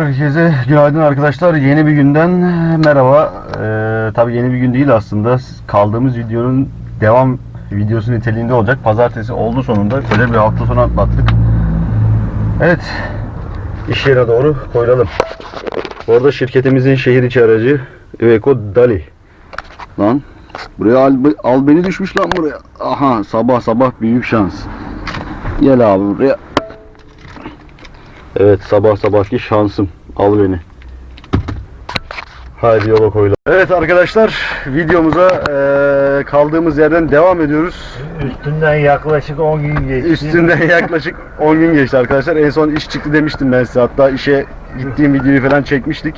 Herkese günaydın arkadaşlar. Yeni bir günden merhaba. Ee, tabii yeni bir gün değil aslında. Kaldığımız videonun devam videosu niteliğinde olacak. Pazartesi oldu sonunda. Böyle bir hafta sonu atlattık. Evet. İş yerine doğru koyulalım. Bu arada şirketimizin şehir içi aracı Iveco Dali. Lan buraya al, al beni düşmüş lan buraya. Aha sabah sabah büyük şans. Gel abi buraya. Evet sabah sabahki şansım. Al beni. Haydi yola koyalım. Evet arkadaşlar videomuza eee, kaldığımız yerden devam ediyoruz. Üstünden yaklaşık 10 gün geçti. Üstünden yaklaşık 10 gün geçti arkadaşlar. En son iş çıktı demiştim ben size. Hatta işe gittiğim videoyu falan çekmiştik.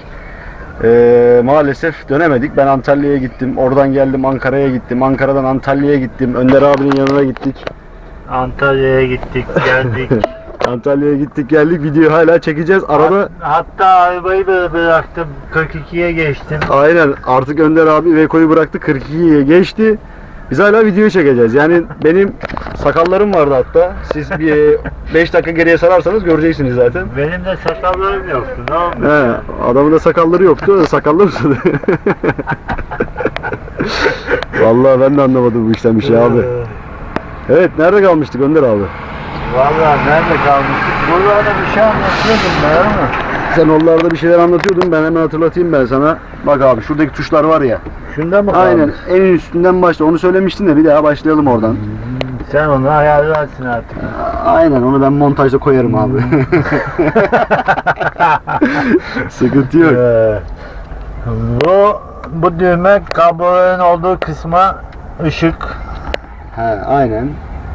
Eee, maalesef dönemedik. Ben Antalya'ya gittim. Oradan geldim Ankara'ya gittim. Ankara'dan Antalya'ya gittim. Önder abinin yanına gittik. Antalya'ya gittik, geldik. Antalya'ya gittik geldik. Videoyu hala çekeceğiz. Arada Hat- hatta arabayı da bıraktım. 42'ye geçtim. Aynen artık Önder abi Veko'yu bıraktı 42'ye geçti. Biz hala video çekeceğiz. Yani benim sakallarım vardı hatta. Siz bir 5 dakika geriye sararsanız göreceksiniz zaten. Benim de sakallarım yoktu. Ne olmuş? He, adamın da sakalları yoktu. Sakallı mısın? Vallahi ben de anlamadım bu işten bir şey abi. Ee, Evet nerede kalmıştık Önder abi? Vallahi nerede kalmıştık? Buralarda bir şey anlatıyordum ben ama. Sen onlarda bir şeyler anlatıyordun ben hemen hatırlatayım ben sana. Bak abi şuradaki tuşlar var ya. Şunda mı Aynen kalmış? en üstünden başla. Onu söylemiştin de bir daha başlayalım oradan. Sen onu ayarlarsın artık. Aynen onu ben montajda koyarım abi. Sıkıntı yok. Ee, bu, bu düğme kabloların olduğu kısma ışık. He, aynen.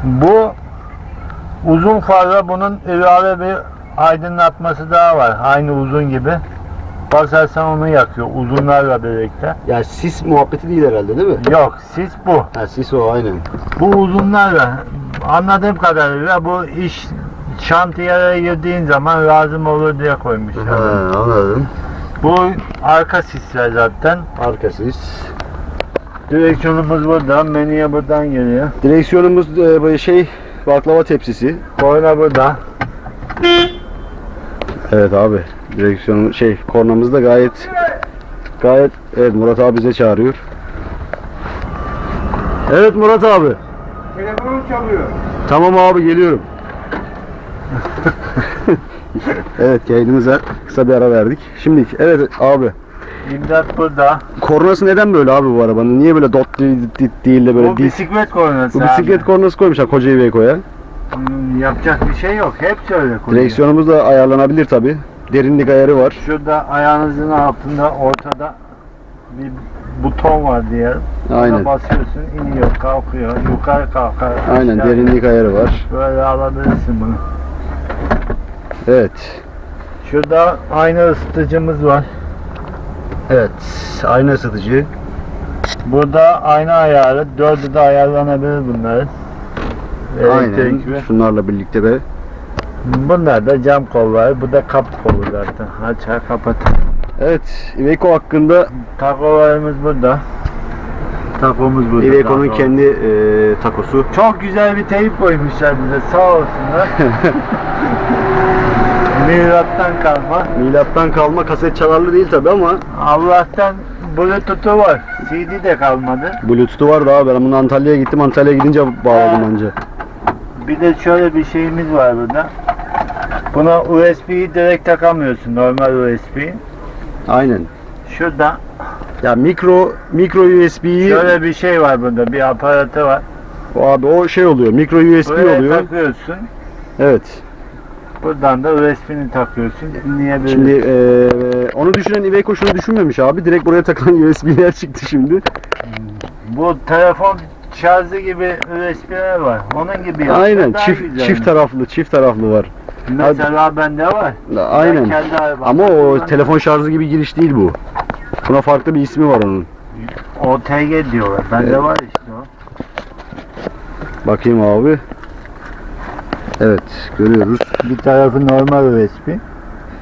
Bu uzun farla bunun ilave bir aydınlatması daha var. Aynı uzun gibi. Basarsan onu yakıyor uzunlarla birlikte. Ya sis muhabbeti değil herhalde değil mi? Yok sis bu. Ha sis o aynen. Bu uzunlarla anladığım kadarıyla bu iş şantiyelere girdiğin zaman lazım olur diye koymuşlar. Ha, anladım. Bu arka sisler zaten. Arka sis. Direksiyonumuz burada, menüye buradan geliyor. Direksiyonumuz e, şey baklava tepsisi. Korna burada. Evet abi. Direksiyonumuz şey kornamız da gayet gayet evet Murat abi bize çağırıyor. Evet Murat abi. Telefonum çalıyor. Tamam abi geliyorum. evet yayınımıza kısa bir ara verdik. Şimdi evet abi İmdat burada. kornası neden böyle abi bu arabanın? Niye böyle dot değil, dit değil de böyle Bu dis? bisiklet kornası Bu bisiklet abi. kornası koymuşlar koca Iveco'ya. Hmm, yapacak bir şey yok. Hepsi öyle koyuyor. Direksiyonumuz da ayarlanabilir tabi. Derinlik ayarı var. Şurada ayağınızın altında ortada bir buton var. Ona Aynen. basıyorsun iniyor kalkıyor yukarı kalkar. Aynen aşağı derinlik ayarı var. Böyle alabilirsin bunu. Evet. Şurada ayna ısıtıcımız var. Evet. Ayna ısıtıcı. Burada ayna ayarı. Dördü de ayarlanabilir. Elektrik Aynen. ve- Şunlarla birlikte de. Bunlar da cam kolları. Bu da kap kolu zaten. Açar kapatır. Evet. Iveco hakkında Takolarımız burada. Takomuz burada. Iveco'nun kendi e, takosu. Çok güzel bir teyip koymuşlar bize sağ olsunlar. Milattan kalma. Milattan kalma kaset çalarlı değil tabi ama Allah'tan Bluetooth'u var. CD de kalmadı. Bluetooth'u vardı abi. Ben bunu Antalya'ya gittim. Antalya'ya gidince bağladım anca. Bir de şöyle bir şeyimiz var burada. Buna USB'yi direkt takamıyorsun. Normal USB. Aynen. Şurada Ya mikro mikro USB'yi şöyle bir şey var burada. Bir aparatı var. o abi o şey oluyor. Mikro USB Buraya oluyor. takıyorsun. Evet. Buradan da USB'ni takıyorsun. Dinleyebilirsin. Şimdi eee, onu düşünen Iveco şunu düşünmemiş abi. Direkt buraya takılan USB'ler çıktı şimdi. Bu telefon şarjı gibi USB'ler var. Onun gibi yapsa Aynen. daha Çift güzel. çift taraflı, çift taraflı var. Mesela bende var. Aynen. Ben kendi arabamda Ama o kullanıyorum. telefon şarjı gibi giriş değil bu. Buna farklı bir ismi var onun. OTG diyorlar. Bende Evet. var işte o. Bakayım abi. Evet, görüyoruz. Bir tarafı normal USB.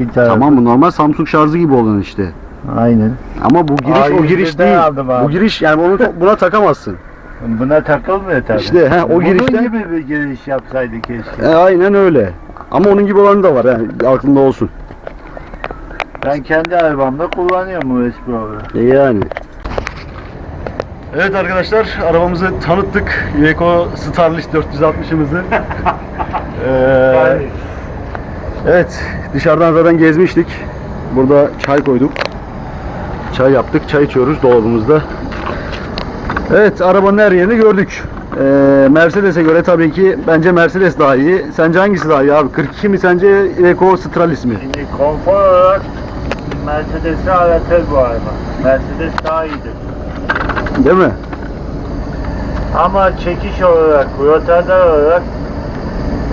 Bir tarafı. Tamam bu normal Samsung şarjı gibi olan işte. Aynen. Ama bu giriş o A101'den giriş değil. aldım abi. Bu giriş yani onu buna takamazsın. Buna takılmıyor tabii. İşte, he, o Bunun girişten- gibi bir giriş yapsaydı keşke. E, aynen öyle. Ama onun gibi olanı da var yani aklında olsun. Ben kendi arabamda kullanıyorum bu Explorer'ı. Yani. Evet arkadaşlar arabamızı tanıttık. Iveco Starlist 460'ımızı. Ee, evet dışarıdan zaten gezmiştik. Burada çay koyduk. Çay yaptık. Çay içiyoruz dolabımızda. Evet arabanın her yerini gördük. Ee, Mercedes'e göre tabii ki bence Mercedes daha iyi. Sence hangisi daha iyi abi? 42 mi sence Iveco Stralis mi? Şimdi konfor olarak Mercedes'i aratır bu araba. Mercedes daha iyidir. Değil mi? Ama çekiş olarak, rotardar olarak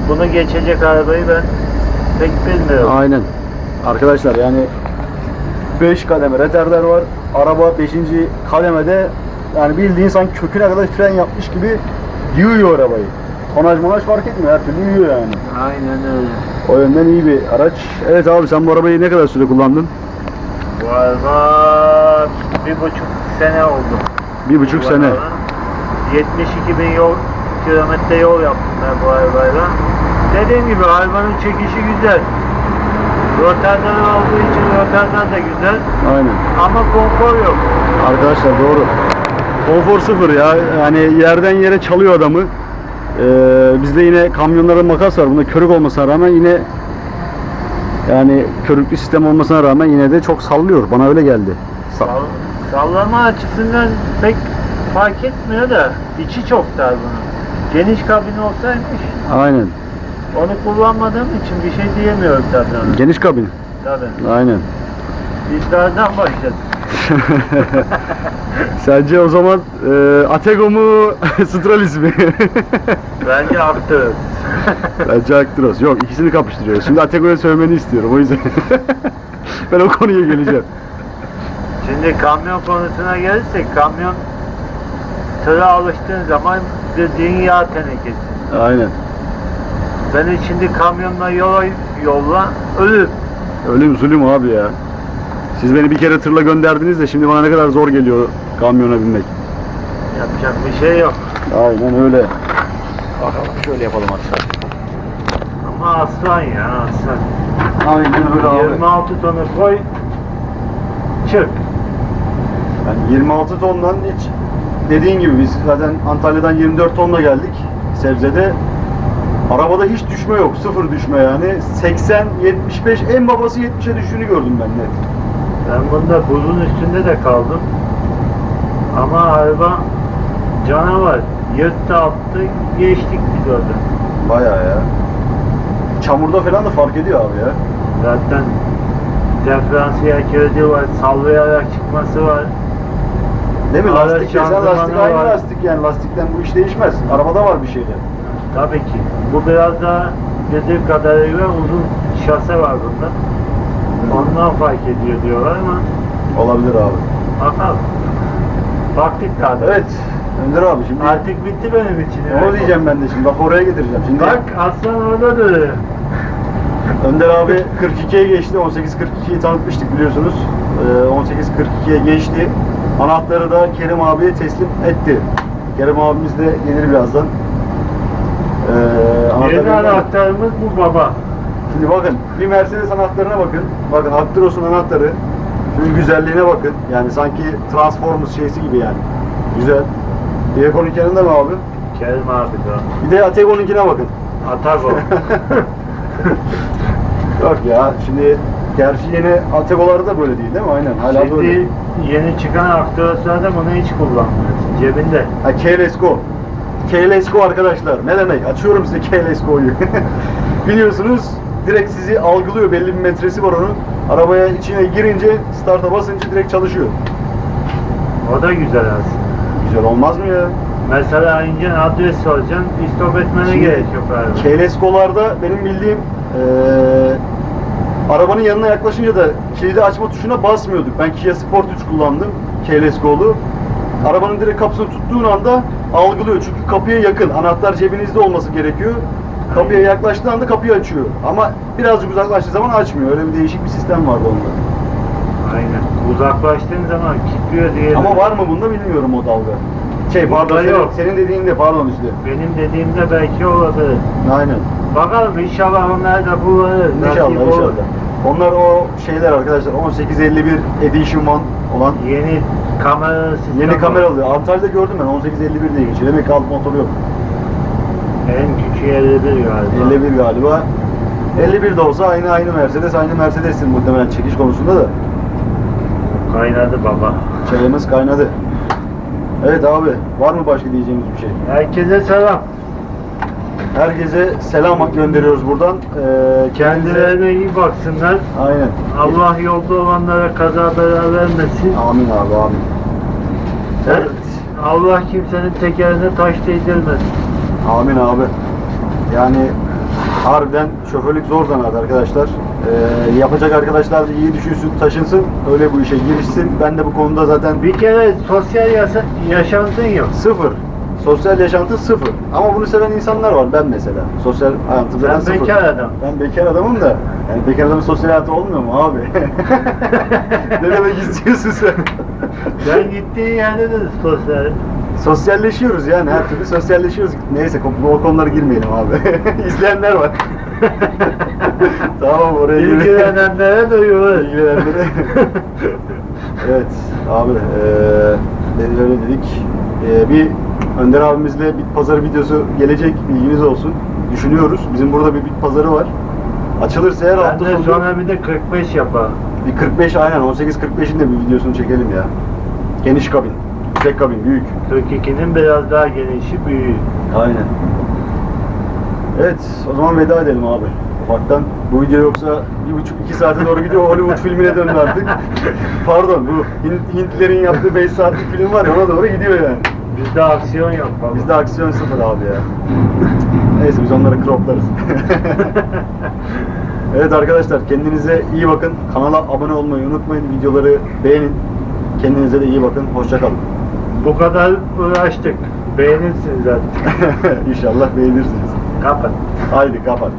bunu geçecek arabayı ben pek bilmiyorum. Aynen. Arkadaşlar yani 5 kademe retarder var. Araba 5. kademede yani bildiğin sanki köküne kadar fren yapmış gibi yığıyor arabayı. Tonaj monaj fark etmiyor. Her türlü yığıyor yani. Aynen öyle. O yönden iyi bir araç. Evet abi sen bu arabayı ne kadar süre kullandın? Bu araba bir buçuk sene oldu. Bir buçuk Bu sene. araba. 72 bin yol, kilometre yol yaptım ben bu arabayla. Dediğim gibi arabanın çekişi güzel. Rotardan olduğu için rotardan da güzel. Aynen. Ama konfor yok. Arkadaşlar doğru. Konfor sıfır ya. Yani yerden yere çalıyor adamı. Ee, bizde yine kamyonlarda makas var. Bunda körük olmasına rağmen yine yani körüklü sistem olmasına rağmen yine de çok sallıyor. Bana öyle geldi. Sa- Sall- sallama açısından pek fark etmiyor da içi çok dar bunun. Geniş kabin olsaymış Aynen. Onu kullanmadığım için bir şey diyemiyorum tabii. Geniş kabin. Tabii. Aynen. Biz dardan başladık. Sence o zaman e, Atego mu Stralis mi? Bence aktı. Bence Actros. Yok ikisini kapıştırıyoruz. Şimdi Atego'ya söylemeni istiyorum o yüzden. ben o konuya geleceğim. Şimdi kamyon konusuna gelirsek kamyon tıra alıştığın zaman bir dünya tenekesi. Aynen. Beni şimdi kamyonla yola yolla ölür. Ölüm zulüm abi ya. Siz beni bir kere tırla gönderdiniz de şimdi bana ne kadar zor geliyor kamyona binmek. Yapacak bir şey yok. Aynen öyle. Bakalım şöyle yapalım hatta. Ama aslan ya aslan. Aynen öyle abi. 26 tonu koy çık. Yani 26 tondan hiç dediğin gibi biz zaten Antalya'dan 24 tonla geldik sebzede. Arabada hiç düşme yok. Sıfır düşme yani. 80, 75 en babası 70'e düştüğünü gördüm ben net. Ben bunda buzun üstünde de kaldım. Ama araba canavar. Yırttı attı geçtik biz orada. Bayağı ya. Çamurda falan da fark ediyor abi ya. Zaten diferansiyel kilidi var, sallayarak çıkması var. Değil mi? Lastik lastik aynı var. lastik yani. Lastikten bu iş değişmez. Arabada var bir şeyler. Tabii ki. Bu biraz daha dediğim kadarıyla uzun şase var bunda. Ondan fark ediyor diyorlar ama Olabilir abi. bakalım. Baktık kadar. Evet. Önder abi şimdi Artık bitti benim için. onu diyeceğim ben de şimdi. Bak oraya getireceğim. Şimdi Bak aslan orada duruyor. Önder abi 42'ye geçti. 18.42'yi tanıtmıştık biliyorsunuz. Ee, 18.42'ye geçti. Anahtarı da Kerim abiye teslim etti. Kerim abimiz de gelir birazdan. Yeni anahtarı- anahtarımız bu baba. Şimdi bakın bir Mercedes anahtarına bakın. Bakın Actros'un anahtarı. Şunun güzelliğine bakın. Yani sanki Transformers şeysi gibi yani. Güzel. Iveco'nun yanında mı abi? Kerim abi de. Bir de Atego'nunkine bakın. Atago. Yok ya şimdi gerçi yeni Atego'ları da böyle değil değil mi? Aynen hala böyle. Şimdi yeni çıkan aktörlerde bunu hiç kullanmıyorsun. Cebinde. Ha K-Lesko. K-Lesko arkadaşlar. Ne demek? Açıyorum size K-Lesko'yu. Biliyorsunuz direkt sizi algılıyor. Belli bir metresi var onun. Arabaya içine girince starta basınca direkt çalışıyor. O da güzel aslında. Güzel olmaz mı ya? Mesela incen adres soracaksın, istop etmene Şimdi gerek yok abi. K-Lesko'larda benim bildiğim eee, arabanın yanına yaklaşınca da kilidi açma tuşuna basmıyorduk. Ben Kia Sportage kullandım. K-Lesko'lu. Arabanın direkt kapısını tuttuğun anda algılıyor. Çünkü kapıya yakın. Anahtar cebinizde olması gerekiyor. Kapıya yaklaştığı anda kapıyı açıyor. Ama birazcık uzaklaştığı zaman açmıyor. Öyle bir değişik bir sistem vardı onda. Aynen. Uzaklaştığın zaman kilitliyor diye. Ama var mı bunda bilmiyorum o dalga. Şey pardon Bunda senin, yok. senin dediğinde pardon işte. Benim dediğimde belki olabilir. Aynen. Bakalım inşallah onlar da kullanır. İnşallah nasip olur. inşallah. Onlar o şeyler arkadaşlar 1851 Edition One olan Yeni kamera sistemi. yeni kameralı. Antalya'da gördüm ben 1851 diye geçiyor. Demek ki alt motoru yok. En küçüğü 51 galiba. 51 galiba. 51 de olsa aynı aynı Mercedes, aynı Mercedes'in muhtemelen çekiş konusunda da Kaynadı baba. çayımız kaynadı. Evet abi, var mı başka diyeceğimiz bir şey? Herkese selam. Herkese selam gönderiyoruz buradan. Ee. Kendilerine iyi baksınlar. Aynen. Allah yolda olanlara kaza bela vermesin. Amin abi, amin. Evet. Allah kimsenin tekerine taş değdirmesin. Amin abi. Yani harbiden şoförlük zor zanaat arkadaşlar. Ee, yapacak arkadaşlar da iyi düşünsün, taşınsın. Öyle bu işe girişsin. Ben de bu konuda zaten Bir kere sosyal yasa- yaşantın yok. sıfır. Sosyal yaşantı sıfır. Ama bunu seven insanlar var. Ben mesela. Sosyal hayatımda ben Ben sıfır. bekar adam. Ben bekar adamım da. Yani bekar adamın sosyal hayatı olmuyor mu abi? ne demek istiyorsun sen? Ben gittiğin yerde de sosyal. Sosyalleşiyoruz yani her türlü sosyalleşiyoruz. Neyse bu konulara girmeyelim abi. İzleyenler var. tamam oraya girmeyelim. İlgilenenlere duyuyoruz. İlgilenenlere. evet abi öyle dedik. Eee, bir Önder abimizle bit pazarı videosu gelecek bilginiz olsun. Düşünüyoruz. Bizim burada bir bit pazarı var. Açılırsa eğer Ben hafta de sonu sonra bir de 45 yapar. bir 45 aynen 18-45'in de bir videosunu çekelim ya. Geniş kabin. Yüksek kabin büyük. 42'nin biraz daha genişi büyüğü. Aynen. Evet, o zaman veda edelim abi. Ufaktan. Bu video yoksa bir buçuk iki saate doğru gidiyor Hollywood filmine döndü artık. Pardon, bu Hint, Hintlilerin yaptığı 5 saatlik film var ya ona doğru gidiyor yani. Bizde aksiyon yok baba. Bizde aksiyon sıfır abi ya. Neyse biz onları croplarız. evet arkadaşlar kendinize iyi bakın. Kanala abone olmayı unutmayın. Videoları beğenin. Kendinize de iyi bakın. Hoşçakalın. Bu kadar uğraştık. Beğenirsiniz zaten. İnşallah beğenirsiniz. Kapat. Haydi kapat.